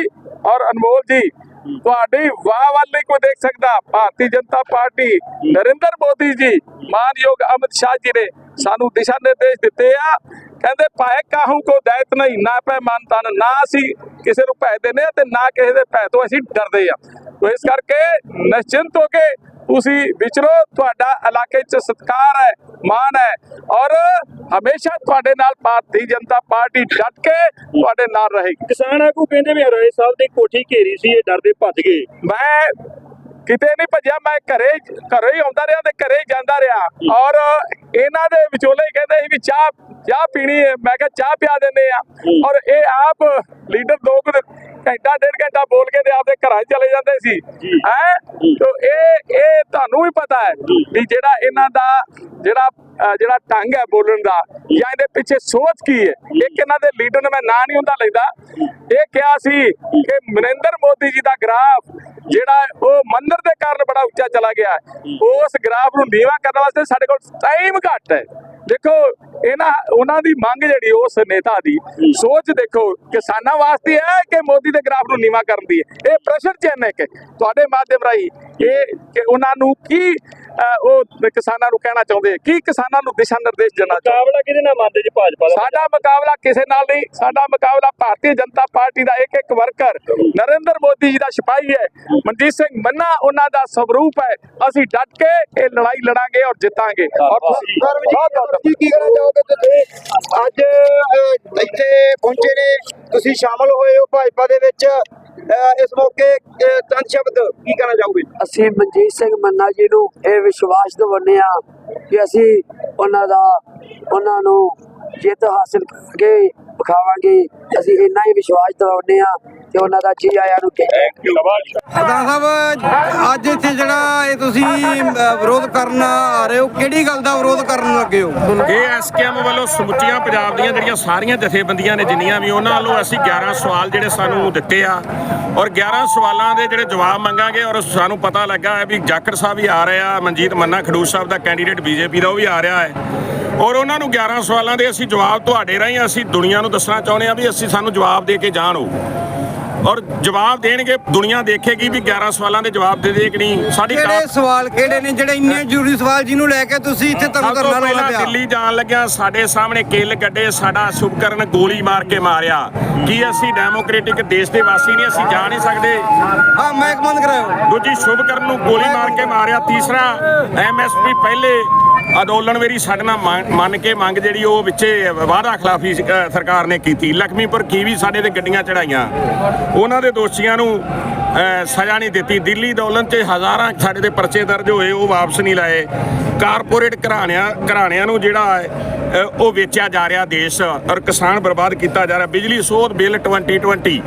ਔਰ ਅਨਮੋਲ ਜੀ, ਤੁਹਾਡੀ ਵਾਹ ਵੱਲ ਨਹੀਂ ਕੋਈ ਦੇਖ ਸਕਦਾ। ਭਾਰਤੀ ਜਨਤਾ ਪਾਰਟੀ ਨਰਿੰਦਰ ਮੋਦੀ ਜੀ, ਮਾਨਯੋਗ ਅਮਿਤ ਸ਼ਾਹ ਜੀ ਨੇ ਸਾਨੂੰ ਦਿਸ਼ਾ ਨਿਰਦੇਸ਼ ਦਿੱਤੇ ਆ ਕਹਿੰਦੇ ਭਾਏ ਕਾਹੂ ਕੋ ਦੈਤ ਨਹੀਂ ਨਾ ਪੈ ਮਨ ਤਨ ਨਾ ਅਸੀਂ ਕਿਸੇ ਨੂੰ ਭੈ ਆ ਤੇ ਨਾ ਕਿਸੇ ਦੇ ਭੈ ਤੋਂ ਅਸੀਂ ਡਰਦੇ ਆ ਤੋ ਇਸ ਕਰਕੇ ਨਿਸ਼ਚਿੰਤ ਹੋ ਕੇ ਤੁਸੀਂ ਵਿਚਰੋ ਤੁਹਾਡਾ ਇਲਾਕੇ 'ਚ ਸਤਿਕਾਰ ਹੈ ਮਾਣ ਹੈ ਔਰ ਹਮੇਸ਼ਾ ਤੁਹਾਡੇ ਨਾਲ ਭਾਰਤੀ ਜਨਤਾ ਪਾਰਟੀ ਡਟ ਕੇ ਤੁਹਾਡੇ ਨਾਲ ਰਹੇਗੀ। ਕਿਸਾਨ ਆਗੂ ਕਹਿੰਦੇ ਵੀ ਰਾਏ ਸਾਹਿਬ ਦੀ ਕੋਠੀ ਘੇਰੀ ਸੀ ਇਹ ਡਰਦੇ ਭੱਜ ਗਏ। ਮੈਂ ਕਿਤੇ ਨਹੀਂ ਭੱਜਿਆ, ਮੈਂ ਘਰੇ ਘਰੇ ਹੀ ਆਉਂਦਾ ਰਿਹਾ ਤੇ ਘਰੇ ਹੀ ਜਾਂਦਾ ਰਿਹਾ। ਔਰ ਇਹਨਾਂ ਦੇ ਵਿਚੋਲੇ ਹੀ ਕਹਿੰਦੇ ਸੀ ਵੀ ਚਾਹ ਚਾਹ ਪੀਣੀ ਹੈ। ਮੈਂ ਕਿਹਾ, ਚਾਹ ਪਿਆ ਦਿੰਦੇ ਆ ਔਰ ਇਹ ਆਪ ਲੀਡਰ ਦੋ ਕੁ ਦਿਨ- ਘੰਟਾ, ਡੇਢ ਘੰਟਾ ਬੋਲ ਕੇ ਤੇ ਆਪਦੇ ਘਰਾਂ ਚਲੇ ਜਾਂਦੇ ਸੀ। ਹੈ? ਤੋ ਇਹ ਇਹ ਤੁਹਾਨੂੰ ਵੀ ਪਤਾ ਹੈ ਵੀ ਜਿਹੜਾ ਇਹਨਾਂ ਦਾ ਜਿਹੜਾ ਜਿਹੜਾ ਢੰਗ ਹੈ ਬੋਲਣ ਦਾ ਜਾਂ ਇਹਦੇ ਪਿੱਛੇ ਸੋਚ ਕੀ ਹੈ? ਇੱਕ ਇਹਨਾਂ ਦੇ ਲੀਡਰ ਨੇ ਮੈਂ ਨਾਂ ਨਹੀਂ ਹੁੰਦਾ ਲੈਂਦਾ। ਇਹ ਕਿਹਾ ਸੀ ਕਿ ਨਰਿੰਦਰ ਮੋਦੀ ਜੀ ਦਾ ਗ੍ਰਾਫ ਜਿਹੜਾ ਉਹ ਮੰਦਰ ਦੇ ਕਾਰਨ ਬੜਾ ਉੱਚਾ ਚਲਾ ਗਿਆ ਉਸ ਗ੍ਰਾਫ ਨੂੰ ਨੀਵਾ ਕਰਨ ਵਾਸਤੇ ਸਾਡੇ ਕੋਲ ਟਾਈਮ ਘੱਟ ਹੈ। ਦੇਖੋ, ਇਹਨਾਂ, ਉਹਨਾਂ ਦੀ ਮੰਗ ਜਿਹੜੀ ਉਸ ਨੇਤਾ ਦੀ, ਸੋਚ ਦੇਖੋ, ਕਿਸਾਨਾਂ ਵਾਸਤੇ ਹੈ ਕਿ ਮੋਦੀ ਦੇ ਗ੍ਰਾਫ ਨੂੰ ਨੀਵਾ ਕਰਨ ਦੀ ਹੈ? ਇਹ ਪ੍ਰੈਸ਼ਰ ਚੈਨਕ ਹੈ ਤੁਹਾਡੇ ਮਾਧਿਅਮ ਰਾਹੀਂ ਇਹ ਕਿ ਉਹਨਾਂ ਨੂੰ ਕੀ ਉਹ ਕਿਸਾਨਾਂ ਨੂੰ ਕਹਿਣਾ ਚਾਹੁੰਦੇ ਕੀ ਕਿਸਾਨਾਂ ਨੂੰ ਦਿਸ਼ਾ ਨਿਰਦੇਸ਼ ਦੇਣਾ ਚਾਹੁੰਦੇ ਮੁਕਾਬਲਾ ਕਿਹਦੇ ਨਾਲ ਮੰਨਦੇ ਜੀ ਭਾਜਪਾ ਦਾ ਸਾਡਾ ਮੁਕਾਬਲਾ ਕਿਸੇ ਨਾਲ ਨਹੀਂ। ਸਾਡਾ ਮੁਕਾਬਲਾ ਭਾਰਤੀ ਜਨਤਾ ਪਾਰਟੀ ਦਾ ਇੱਕ ਇੱਕ ਵਰਕਰ ਨਰਿੰਦਰ ਮੋਦੀ ਜੀ ਦਾ ਸਿਪਾਹੀ ਹੈ। ਮਨਜੀਤ ਸਿੰਘ ਮੰਨਾ ਉਹਨਾਂ ਦਾ ਸਵਰੂਪ ਹੈ। ਅਸੀਂ ਡਟ ਕੇ ਇਹ ਲੜਾਈ ਲੜਾਂਗੇ ਔਰ ਜਿੱਤਾਂਗੇ। ਔਰ ਤੁਸੀਂ ਕੀ ਕਹਿਣਾ ਚਾਹੋਗੇ ਤੁਸੀਂ ਅੱਜ ਇੱਥੇ ਪਹੁੰਚੇ ਨੇ। ਤੁਸੀਂ ਸ਼ਾਮਲ ਹੋਏ ਹੋ ਭਾਜਪਾ ਦੇ ਵਿੱਚ। ਇਸ ਮੌਕੇ ਚੰਦ ਸ਼ਬਦ ਕੀ ਕਹਿਣਾ ਚਾਹੋਗੇ? ਅਸੀਂ ਮਨਜੀਤ ਸਿੰਘ ਮੰਨਾ ਜੀ ਨੂੰ ਇਹ ਵਿਸ਼ਵਾਸ ਦਿਵਾਉਂਦੇ ਆ ਕਿ ਅਸੀਂ ਉਹਨਾਂ ਦਾ, ਉਹਨਾਂ ਨੂੰ ਜਿੱਤ ਹਾਸਲ ਕਰਕੇ ਵਿਖਾਵਾਂਗੇ। ਅਸੀਂ ਇੰਨਾ ਹੀ ਵਿਸ਼ਵਾਸ ਦਿਵਾਉਂਦੇ ਆ ਕਿ ਉਹਨਾਂ ਦਾ ਜੀ ਆਇਆਂ ਨੂੰ ਕਹਿੰਦੇ ਪ੍ਰਧਾਨ ਸਾਹਿਬ ਅੱਜ ਇੱਥੇ ਜਿਹੜਾ ਇਹ ਤੁਸੀਂ ਵਿਰੋਧ ਕਰਨ ਆ ਰਹੇ ਹੋ ਕਿਹੜੀ ਗੱਲ ਦਾ ਵਿਰੋਧ ਕਰਨ ਲੱਗੇ ਹੋ? ਇਹ ਐਸਕੇਐਮ ਵੱਲੋਂ ਸਮੁੱਚੀਆਂ ਪੰਜਾਬ ਦੀਆਂ ਜਿਹੜੀਆਂ ਸਾਰੀਆਂ ਜਥੇਬੰਦੀਆਂ ਨੇ ਜਿੰਨੀਆਂ ਵੀ ਉਹਨਾਂ ਵੱਲੋਂ ਅਸੀਂ 11 ਸਵਾਲ ਜਿਹੜੇ ਸਾਨੂੰ ਦਿੱਤੇ ਆ ਔਰ 11 ਸਵਾਲਾਂ ਦੇ ਜਿਹੜੇ ਜਵਾਬ ਮੰਗਾਂਗੇ ਔਰ ਸਾਨੂੰ ਪਤਾ ਲੱਗਾ ਹੈ ਵੀ ਜਾਖੜ ਸਾਹਿਬ ਵੀ ਆ ਰਹੇ ਆ ਮਨਜੀਤ ਮੰਨਾ ਖਡੂਰ ਸਾਹਿਬ ਦਾ ਕੈਂਡੀਡੇਟ ਬੀਜੇਪੀ ਦਾ ਉਹ ਵੀ ਆ ਰਿਹਾ ਹੈ। ਔਰ ਉਹਨਾਂ ਨੂੰ 11 ਸਵਾਲਾਂ ਦੇ ਅਸੀਂ ਜਵਾਬ ਤੁਹਾਡੇ ਰਾਹੀਂ ਅਸੀਂ ਦੁਨੀਆ ਨੂੰ ਦੱਸਣਾ ਚਾਹੁੰਦੇ ਆ ਵੀ ਅਸੀਂ ਸਾਨੂੰ ਜਵਾਬ ਦੇ ਕੇ ਜਾਣ ਉਹ। ਔਰ ਜਵਾਬ ਦੇਣਗੇ ਦੁਨੀਆ ਦੇਖੇਗੀ ਵੀ 11 ਸਵਾਲਾਂ ਦੇ ਜਵਾਬ ਦੇ ਦੇ ਕਿ ਨਹੀਂ। ਸਾਡੀ ਕਿਹੜੇ ਸਵਾਲ ਕਿਹੜੇ ਨੇ? ਜਿਹੜੇ ਇੰਨੇ ਜ਼ਰੂਰੀ ਸਵਾਲ ਜਿਹਨੂੰ ਲੈ ਕੇ ਤੁਸੀਂ ਇੱਥੇ ਤੁਹਾਨੂੰ ਪਹਿਲਾਂ ਪਿਆ ਦਿੱਲੀ ਜਾਣ ਲੱਗਿਆ ਸਾਡੇ ਸਾਹਮਣੇ ਕਿੱਲ ਗੱਡੇ ਸਾਡਾ ਸ਼ੁਭਕਰਨ ਗੋਲੀ ਮਾਰ ਕੇ ਮਾਰਿਆ। ਕੀ ਅਸੀਂ ਡੈਮੋਕ੍ਰੈਟਿਕ ਦੇਸ਼ ਦੇ ਵਾਸੀ ਨਹੀਂ ਅਸੀਂ ਜਾ ਨਹੀਂ ਸਕਦੇ? ਹਾਂ ਬੰਦ ਕਰਾਓ ਦੂਜੀ ਸ਼ੁਭਕਰਨ ਨੂੰ ਗੋਲੀ ਮਾਰ ਕੇ ਮਾਰਿਆ। ਤੀਸਰਾ ਐਮਐਸਪੀ ਪਹਿਲੇ ਅੰਦੋਲਨ ਵੇਰੀ ਸਾਡੇ ਨਾਲ ਮੰਨ- ਮੰਨ ਕੇ ਮੰਗ ਜਿਹੜੀ ਉਹ ਵਿੱਚੇ ਵਾਅਦਾ ਖਿਲਾਫੀ ਅ, ਸਰਕਾਰ ਨੇ ਕੀਤੀ। ਲਖਮੀਪੁਰ ਕੀ ਵੀ ਸਾਡੇ ਤੇ ਗੱਡੀਆਂ ਚੜਾਈਆਂ ਉਹਨਾਂ ਦੇ ਦੋਸ਼ੀਆਂ ਨੂੰ ਸਜ਼ਾ ਨਹੀਂ ਦਿੱਤੀ। ਦਿੱਲੀ ਅੰਦੋਲਨ 'ਚ ਹਜ਼ਾਰਾਂ ਸਾਡੇ ਦੇ ਪਰਚੇ ਦਰਜ ਹੋਏ ਉਹ ਵਾਪਸ ਨਹੀਂ ਲਾਏ। ਕਾਰਪੋਰੇਟ ਘਰਾਣਿਆਂ ਘਰਾਣਿਆਂ ਨੂੰ ਜਿਹੜਾ ਉਹ ਵੇਚਿਆ ਜਾ ਰਿਹਾ ਦੇਸ਼ ਔਰ ਕਿਸਾਨ ਬਰਬਾਦ ਕੀਤਾ ਜਾ ਰਿਹਾ। ਬਿਜਲੀ ਸੋਧ ਬਿੱਲ 2020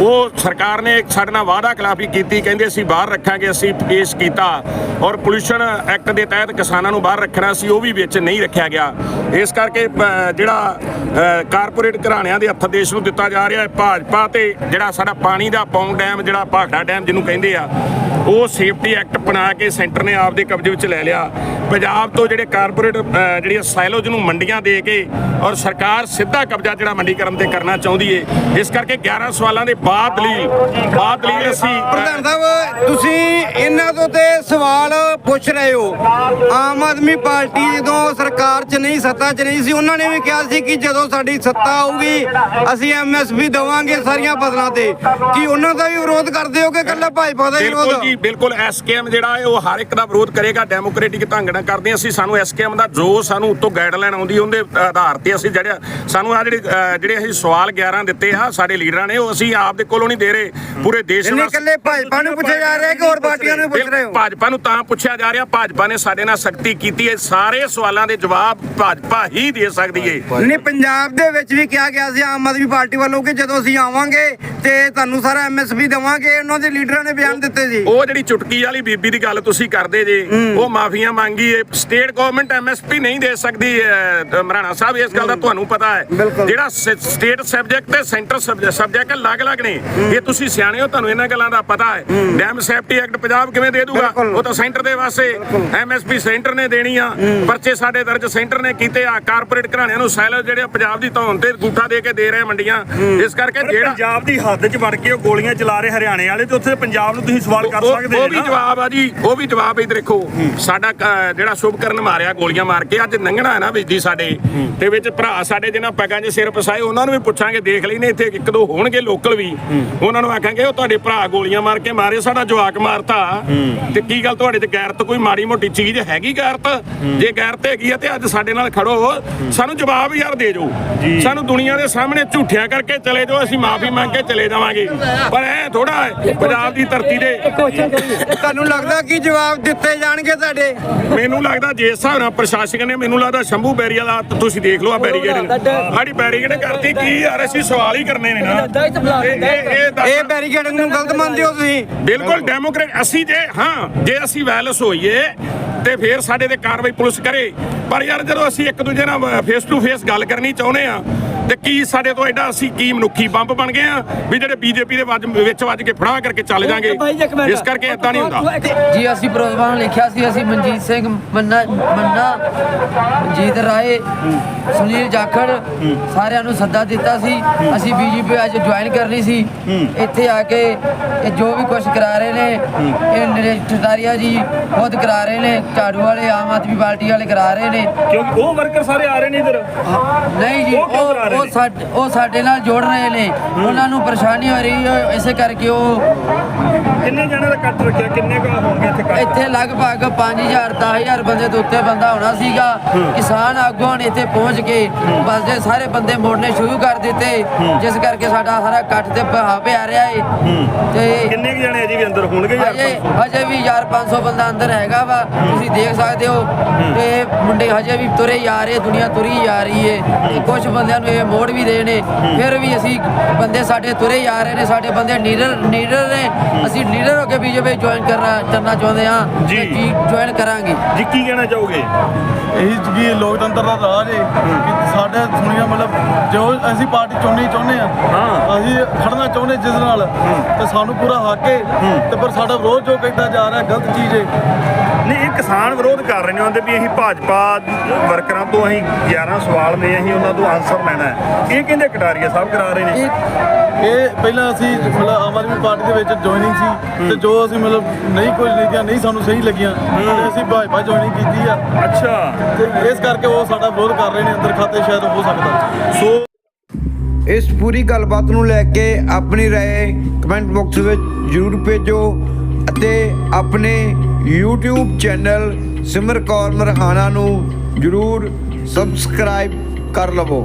ਉਹ ਸਰਕਾਰ ਨੇ ਸਾਡੇ ਨਾਲ ਵਾਅਦਾ ਖਿਲਾਫੀ ਕੀਤੀ, ਕਹਿੰਦੇ ਅਸੀਂ ਬਾਹਰ ਰੱਖਾਂਗੇ, ਅਸੀਂ ਪੇਸ਼ ਕੀਤਾ ਔਰ ਪੋਲੂਸ਼ਨ ਐਕਟ ਦੇ ਤਹਿਤ ਕਿਸਾਨਾਂ ਨੂੰ ਬਾਹਰ ਰੱਖਣਾ ਸੀ, ਉਹ ਵੀ ਵਿੱਚ ਨਹੀਂ ਰੱਖਿਆ ਗਿਆ। ਇਸ ਕਰਕੇ ਜਿਹੜਾ ਕਾਰਪੋਰੇਟ ਘਰਾਣਿਆਂ ਦੇ ਹੱਥ ਦੇਸ਼ ਨੂੰ ਦਿੱਤਾ ਜਾ ਰਿਹਾ ਹੈ, ਭਾਜਪਾ ਤੇ ਜਿਹੜਾ ਸਾਡਾ ਪਾਣੀ ਦਾ ਪੌਂਗ ਡੈਮ, ਜਿਹੜਾ ਭਾਖੜਾ ਡੈਮ ਜਿਹਨੂੰ ਕਹਿੰਦੇ ਆ, ਉਹ ਸੇਫਟੀ ਐਕਟ ਬਣਾ ਕੇ ਸੈਂਟਰ ਨੇ ਆਪਦੇ ਕਬਜ਼ੇ ਵਿੱਚ ਲੈ ਲਿਆ। ਪੰਜਾਬ ਤੋਂ ਜਿਹੜੇ ਕਾਰਪੋਰੇਟ ਜਿਹੜੀਆਂ ਸਾਇਲੋਜ ਨੂੰ ਮੰਡੀਆਂ ਦੇ ਕੇ ਔਰ ਸਰਕਾਰ ਸਿੱਧਾ ਕਬਜ਼ਾ ਜਿਹੜਾ ਮੰਡੀਕਰਨ ਤੇ ਕਰਨਾ ਚਾਹੁੰਦੀ ਏ, ਇਸ ਕਰਕੇ 11 ਸਵਾਲਾਂ ਦੇ ਬਾਅਦ ਦਲੀਲ ਬਾਅਦ ਦਲੀਲ ਅਸੀਂ ਪ੍ਰਧਾਨ ਸਾਹਿਬ ਤੁਸੀਂ ਇਹਨਾਂ ਤੋਂ ਤੇ ਸਵਾਲ ਪੁੱਛ ਰਹੇ ਹੋ। ਆਮ ਆਦਮੀ ਪਾਰਟੀ ਜਦੋਂ ਸਰਕਾਰ 'ਚ ਨਹੀਂ ਸੱਤਾ 'ਚ ਨਹੀਂ ਸੀ ਉਹਨਾਂ ਨੇ ਵੀ ਕਿਹਾ ਸੀ ਕਿ ਜਦੋਂ ਸਾਡੀ ਸੱਤਾ ਆਊਗੀ ਅਸੀਂ ਐਮਐਸਪੀ ਦੇਵਾਂਗੇ ਸਾਰੀਆਂ ਫਸਲਾਂ ਤੇ। ਕੀ ਉਹਨਾਂ ਦਾ ਵੀ ਵਿਰੋਧ ਕਰਦੇ ਹੋ ਕਿ ਇਕੱਲਾ ਭਾਜਪਾ ਦਾ ਹੀ ਬਿਲਕੁਲ ਵਿਰੋਧ? ਜੀ ਬਿਲਕੁਲ ਐਸਕੇਐਮ ਜਿਹੜਾ ਹੈ ਉਹ ਹਰ ਇੱਕ ਦਾ ਵਿਰੋਧ ਕਰੇਗਾ ਡੈਮੋਕ੍ਰੈਟਿਕ ਢੰਗ ਨਾਲ ਕਰਦੇ ਅਸੀਂ। ਸਾਨੂੰ ਐਸਕੇਐਮ ਦਾ ਜੋ ਸਾਨੂੰ ਉੱਤੋਂ ਗਾਈਡਲਾਈਨ ਆਉਂਦੀ ਉਹਦੇ ਆਧਾਰ ਤੇ ਅਸੀਂ ਜਿਹੜੇ ਸਾਨੂੰ ਆ ਜਿਹੜੇ ਜਿਹੜੇ ਅਸੀਂ ਸਵਾਲ 11 ਦਿੱਤੇ ਆ ਸਾਡੇ ਲੀਡਰਾਂ ਨੇ ਉਹ ਅਸੀਂ ਆਪ ਦੇ ਕੋਲੋਂ ਨਹੀਂ ਦੇ ਰਹੇ। ਪੂਰੇ ਦੇਸ਼ ਵਾਸਤੇ ਇਕੱਲੇ ਭਾਜਪਾ ਨੂੰ ਪੁੱਛਿਆ ਜਾ ਰਿਹਾ ਕਿ ਹੋਰ ਪਾਰਟੀਆਂ ਨੂੰ ਪੁੱਛ ਰਹੇ ਹੋ? ਭਾਜਪਾ ਨੂੰ ਤਾਂ ਪੁੱਛਿਆ ਜਾ ਰਿਹਾ। ਭਾਜਪਾ ਨੇ ਸਾਡੇ ਨਾਲ ਸਖਤੀ ਕੀਤੀ ਹੈ। ਸਾਰੇ ਸਵਾਲਾਂ ਦੇ ਜਵਾਬ ਭਾਜਪਾ ਹੀ ਦੇ ਸਕਦੀ ਹੈ। ਨਹੀਂ ਪੰਜਾਬ ਦੇ ਵਿੱਚ ਵੀ ਕਿਹਾ ਗਿਆ ਸੀ ਆਮ ਆਦਮੀ ਪਾਰਟੀ ਵੱਲੋਂ ਕਿ ਜਦੋਂ ਅਸੀਂ ਆਵਾਂਗੇ ਤੇ ਤੁਹਾਨੂੰ ਸਾਰਾ ਐਮਐਸਪੀ ਦੇਵਾਂਗੇ ਉਹਨਾਂ ਦੇ ਲੀਡਰਾਂ ਨੇ ਬਿਆਨ ਦਿੱਤੇ ਸੀ। ਉਹ ਜਿਹੜੀ ਚੁਟਕੀ ਵਾਲੀ ਬੀਬੀ ਦੀ ਗੱਲ ਤੁਸੀਂ ਕਰਦੇ ਜੇ ਉਹ ਮਾਫੀਆਂ ਮੰਗੀ ਏ ਸਟੇਟ ਗਵਰਨਮੈਂਟ ਐਮਐਸਪੀ ਨਹੀਂ ਦੇ ਸਕਦੀ ਅਹ, ਮਰਾਣਾ ਸਾਹਿਬ ਇਸ ਗੱਲ ਦਾ ਤੁਹਾਨੂੰ ਪਤਾ ਹੈ। ਜਿਹੜਾ ਸਟੇਟ ਸਬਜੈਕਟ ਤੇ ਸੈਂਟਰ ਸਬਜੈਕਟ ਅਲੱਗ-ਅਲੱਗ ਨੇ ਇਹ ਤੁਸੀਂ ਸਿਆਣੇ ਹੋ ਤੁਹਾਨੂੰ ਇਹਨਾਂ ਗੱਲਾਂ ਦਾ ਪਤਾ ਹੈ। ਡੈਮ ਸੇਫਟੀ ਐਕਟ ਪੰਜਾਬ ਕਿਵੇਂ ਦੇ ਦੂਗਾ। ਉਹ ਤਾਂ ਸੈਂਟਰ ਦੇ ਵਾਸਤੇ ਐਮਐਸਪੀ ਸੈਂਟਰ ਨੇ ਦੇਣੀ ਆ। ਪਰਚੇ ਸਾਡੇ ਦਰਜ ਸੈਂਟਰ ਨੇ ਕੀਤੇ ਆ। ਕਾਰਪੋਰੇਟ ਘਰਾਣਿਆਂ ਨੂੰ ਸੈਲਰ ਜਿਹੜੇ ਪੰਜਾਬ ਦੀ ਧੌਣ ਤੇ ਗੂਠਾ ਦੇ ਕੇ ਦੇ ਰਹੇ ਮੰਡੀਆਂ। ਇਸ ਕਰਕੇ ਜਿਹੜਾ ਪੰਜਾਬ ਦੀ ਹੱਦ 'ਚ ਵੜ ਕੇ ਉਹ ਗੋਲੀਆਂ ਚਲਾ ਰਹੇ ਹਰਿਆਣੇ ਵਾਲੇ ਤੇ ਉੱਥੇ ਪੰਜਾਬ ਨੂੰ ਤੁਸੀਂ ਸਵਾਲ ਕਰ ਉਹ- ਸਕਦੇ ਉਹ ਹੋ ਵੀ ਨਾ। ਜਵਾਬ ਆ ਜੀ ਉਹ ਵੀ ਜਵਾਬ ਇਧਰ ਦੇਖੋ। ਸਾਡਾ ਜਿਹੜਾ ਸ਼ੁਭਕਰਨ ਮਾਰਿਆ ਗੋਲੀਆਂ ਮਾਰ ਕੇ ਅੱਜ ਲੰਘਣਾ ਹੈ ਨਾ ਬਿਜਲੀ ਸਾਡੇ। ਤੇ ਵਿੱਚ ਭਰਾ ਸਾਡੇ ਜਿਹਨਾਂ ਪੈਗਾਂ 'ਚ ਸਿਰ ਫਸਾਏ ਉਹਨਾਂ ਨੂੰ ਵੀ ਪੁੱਛਾਂਗੇ ਦੇਖ ਲੈਨੇ ਇੱਥੇ ਇੱਕ ਦੋ ਹੋਣਗੇ ਲੋਕਲ ਵੀ। ਉਹਨਾਂ ਨੂੰ ਆਖਾਂਗੇ ਉਹ ਤੁਹਾਡੇ ਭਰਾ ਗੋਲੀਆਂ ਮਾਰ ਕੇ ਮਾਰੇ ਸਾਡਾ ਜਵਾਕ ਮਾਰਤਾ। ਤੇ ਕੀ ਗੱਲ ਤੁਹਾਡੇ 'ਚ ਗੈਰਤ ਕੋਈ ਮਾੜੀ ਮੋਟੀ ਚੀਜ਼ ਹੈਗੀ ਗੈਰਤ? ਜੇ ਗੈਰਤ ਹੈਗੀ ਆ ਤੇ ਅੱਜ ਸਾਡੇ ਨਾਲ ਖੜੋ। ਸਾਨੂੰ ਜਵਾਬ ਯਾਰ ਦੇ ਜੋ। ਸਾਨੂੰ ਦੁਨੀਆ ਦੇ ਸਾਹਮਣੇ ਝੂਠਿਆਂ ਕਰਕੇ ਚਲੇ ਜਾਓ ਅਸੀਂ ਮਾਫੀ ਮੰਗ ਕੇ ਚਲੇ ਜਾਵਾਂਗੇ। ਪਰ ਐ ਥੋੜਾ ਪੰਜਾਬ ਦੀ ਧਰਤੀ ਦੇ ਤੁਹਾਨੂੰ ਲੱਗਦਾ ਕਿ ਜਵਾਬ ਦਿੱਤੇ ਜਾਣਗੇ ਤੁਹਾਡੇ? ਮੈਨੂੰ ਲੱਗਦਾ ਜੇ ਹਿਸਾਬ ਨਾਲ ਪ੍ਰਸ਼ਾਸਕ ਨੇ ਮੈਨੂੰ ਲੱਗਦਾ ਸ਼ੰਭੂ ਬੈਰੀ ਵਾਲਾ ਤ- ਤੁਸੀਂ ਦੇਖ ਲਓ ਆ ਬੈਰੀਗੇਡ ਸਾਡੀ ਬੈਰੀਗੇਡ ਕਰਤੀ ਕੀ ਯਾਰ ਅਸੀਂ ਸਵਾਲ ਹੀ ਕਰਨੇ ਨੇ ਨਾ। ਇਹ ਬੈਰੀਕੇਡ ਨੂੰ ਗਲਤ ਮੰਨਦੇ ਹੋ ਤੁਸੀਂ? ਬਿਲਕੁਲ ਡੈਮੋਕ੍ਰੇਟ ਅਸੀਂ ਜੇ, ਹਾਂ, ਜੇ ਅਸੀਂ ਵੈਲਸ ਹੋਈਏ, ਤੇ ਫਿਰ ਸਾਡੇ ਤੇ ਕਾਰਵਾਈ ਪੁਲਿਸ ਕਰੇ। ਪਰ ਯਾਰ ਜਦੋਂ ਅਸੀਂ ਇੱਕ ਦੂਜੇ ਨਾਲ ਫੇਸ ਟੂ ਫੇਸ ਗੱਲ ਕਰਨੀ ਚਾਹੁੰਦੇ ਆ ਤੇ ਕੀ ਸਾਡੇ ਤੋਂ ਐਡਾ ਅਸੀਂ ਕੀ ਮਨੁੱਖੀ ਬੰਬ ਬਣ ਗਏ ਆ? ਵੀ ਜਿਹੜੇ ਬੀਜੇਪੀ ਦੇ ਵੱਜ- ਵਿੱਚ ਵੱਜ ਕੇ ਫੜਾ ਕਰਕੇ ਚੱਲ ਜਾਾਂਗੇ ਇਸ ਕਰਕੇ ਇਦਾਂ ਨਹੀਂ ਹੁੰਦਾ। ਜੀ ਅਸੀਂ ਪ੍ਰੋਗਰਾਮ ਲਿਖਿਆ ਸੀ ਅਸੀਂ ਮਨਜੀਤ ਸਿੰਘ ਮੰਨਾ ਮੰਨਾ ਮਨਜੀਤ ਰਾਏ ਸੁਨੀਲ ਜਾਖੜ ਸਾਰਿਆਂ ਨੂੰ ਸੱਦਾ ਦਿੱਤਾ ਸੀ। ਅਸੀਂ ਬੀਜੇਪੀ ਅੱਜ ਜੁਆਇਨ ਕਰਨੀ ਸੀ। ਇੱਥੇ ਆ ਕੇ ਇਹ ਜੋ ਵੀ ਕੁਝ ਕਰਾ ਰਹੇ ਨੇ ਇਹ ਨਰੇਸ਼ਦਾਰੀਆ ਜੀ ਖੁਦ ਕਰਾ ਰਹੇ ਨੇ ਝਾੜੂ ਵਾਲੇ ਆਮ ਆਦਮੀ ਪਾਰਟੀ ਵਾਲੇ ਕਰਾ ਰਹੇ ਨੇ। ਕਿਉਂਕਿ ਉਹ ਵਰਕਰ ਸਾਰੇ ਆ ਰਹੇ ਨੇ ਇਧਰ। ਨਹੀਂ ਜੀ ਉਹ ਉਹ? ਸਾਡੇ ਉਹ ਸਾਡੇ ਨਾਲ ਜੋੜ ਰਹੇ ਨੇ। ਉਹਨਾਂ ਨੂੰ ਪਰੇਸ਼ਾਨੀ ਹੋ ਰਹੀ ਹੈ ਇਸੇ ਕਰਕੇ ਉਹ ਕਿੰਨੇ ਜਣੇ ਦਾ ਕੱਟ ਰੱਖਿਆ? ਕਿੰਨੇ ਕਾ ਹੋਣਗੇ ਇੱਥੇ ਕੱਟ? ਇੱਥੇ ਲਗਭਗ 5000 10000 ਬੰਦੇ ਤੋਂ ਉੱਤੇ ਬੰਦਾ ਹੋਣਾ ਸੀਗਾ। ਕਿਸਾਨ ਆਗੂਆਂ ਨੇ ਇੱਥੇ ਪਹੁੰਚ ਕੇ ਬਸ ਜੇ ਸਾਰੇ ਬੰਦੇ ਮੋੜਨੇ ਸ਼ੁਰੂ ਕਰ ਦਿੱਤੇ। ਜਿਸ ਕਰਕੇ ਸਾਡਾ ਸਾਰਾ ਇਕੱਠ ਤੇ ਬਹਾ ਪਿਆ ਰਿਹਾ ਏ। ਤੇ ਕਿੰਨੇ ਕੁ ਜਣੇ ਅਜੇ ਵੀ ਅੰਦਰ ਹੋਣਗੇ ਯਾਰ ਹਜੇ ਵੀ 1500 ਬੰਦਾ ਅੰਦਰ ਹੈਗਾ ਵਾ। ਤੁਸੀਂ ਦੇਖ ਸਕਦੇ ਹੋ। ਤੇ ਮੁੰਡੇ ਹਜੇ ਵੀ ਤੁਰੇ ਆ ਰਹੇ ਦੁਨੀਆ ਤੁਰੀ ਆ ਰਹੀ ਏ। ਕੁਝ ਬੰਦਿਆਂ ਨੂੰ ਇਹ ਮੋੜ ਵੀ ਰਹੇ ਨੇ ਫਿਰ ਵੀ ਅਸੀਂ ਬੰਦੇ ਸਾਡੇ ਤੁਰੇ ਆ ਰਹੇ ਨੇ ਸਾਡੇ ਬੰਦੇ ਲੀਡਰ ਲੀਡਰ ਨੇ। ਅਸੀਂ ਲੀਡਰ ਹੋ ਕੇ ਬੀਜੇਪੀ ਜੁਆਇਨ ਕਰਨਾ ਕਰਨਾ ਚਾਹੁੰਦੇ ਹਾਂ ਜੀ। ਤੇ ਜੀ ਜੁਆਇਨ ਕਰਾਂਗੇ? ਜੀ ਕੀ ਕਹਿਣਾ ਚਾਹੋਗੇ? ਇਹੀ ਜੀ ਲੋਕਤੰਤਰ ਦਾ ਰਾਜ ਹੈ। ਕਿ ਸਾਡੇ ਸੁਣੀਆਂ ਮਤਲਬ ਜੋ ਅਸੀਂ ਪਾਰਟੀ ਚੁਣਨੀ ਚਾਹੁੰਦੇ ਆ ਹਾਂ। ਅਸੀਂ ਖੜਨਾ ਚਾਹੁੰਦੇ ਜਿਸ ਨਾਲ ਤੇ ਸਾਨੂੰ ਪੂਰਾ ਹੱਕ ਹੈ। ਤੇ ਪਰ ਸਾਡਾ ਵਿਰੋਧ ਜੋ ਕੀਤਾ ਜਾ ਰਿਹਾ ਗਲਤ ਚੀਜ਼ ਹੈ ਨਹੀਂ ਇਹ ਕਿਸਾਨ ਵਿਰੋਧ ਕਰ ਰਹੇ ਨੇ ਉਹਦੇ ਵੀ ਅਸੀਂ ਭਾਜਪਾ ਵਰਕਰਾਂ ਤੋਂ ਅਸੀਂ 11 ਸਵਾਲ ਨੇ ਅਸੀਂ ਉਹਨਾਂ ਤੋਂ ਆਨਸਰ ਲੈਣਾ ਹੈ। ਇਹ ਕਹਿੰਦੇ ਕਟਾਰੀਆ ਸਾਹਿਬ ਕਰਾ ਰਹੇ ਨੇ ਇਹ ਪਹਿਲਾਂ ਅਸੀਂ ਮਤਲਬ ਆਮ ਆਦਮੀ ਪਾਰਟੀ ਦੇ ਵਿੱਚ ਜੁਆਇਨਿੰਗ ਸੀ ਤੇ ਜੋ ਅਸੀਂ ਮਤਲਬ ਨਹੀਂ ਕੁਝ ਨੀਤੀਆਂ ਨਹੀਂ ਸਾਨੂੰ ਸਹੀ ਲੱਗੀਆਂ ਤੇ ਅਸੀਂ ਭਾਜਪਾ ਜੁਆਇਨਿੰਗ ਕੀਤੀ ਆ ਅੱਛਾ ਤੇ ਇਸ ਕਰਕੇ ਉਹ ਸਾਡਾ ਵਿਰੋਧ ਕਰ ਰਹੇ ਨੇ ਅੰਦਰ ਖਾਤੇ ਸ਼ਾਇਦ ਹੋ ਸਕਦਾ ਸੋ ਇਸ ਪੂਰੀ ਗੱਲਬਾਤ ਨੂੰ ਲੈ ਕੇ ਆਪਣੀ رائے ਕਮੈਂਟ ਬਾਕਸ ਵਿੱਚ ਜ਼ਰੂਰ ਭੇਜੋ ਅਤੇ ਆਪਣੇ YouTube ਚੈਨਲ ਸਿਮਰ ਕੌਰ ਮਰਹਾਣਾ ਨੂੰ ਜ਼ਰੂਰ ਸਬਸਕ੍ਰਾਈਬ ਕਰ ਲਵੋ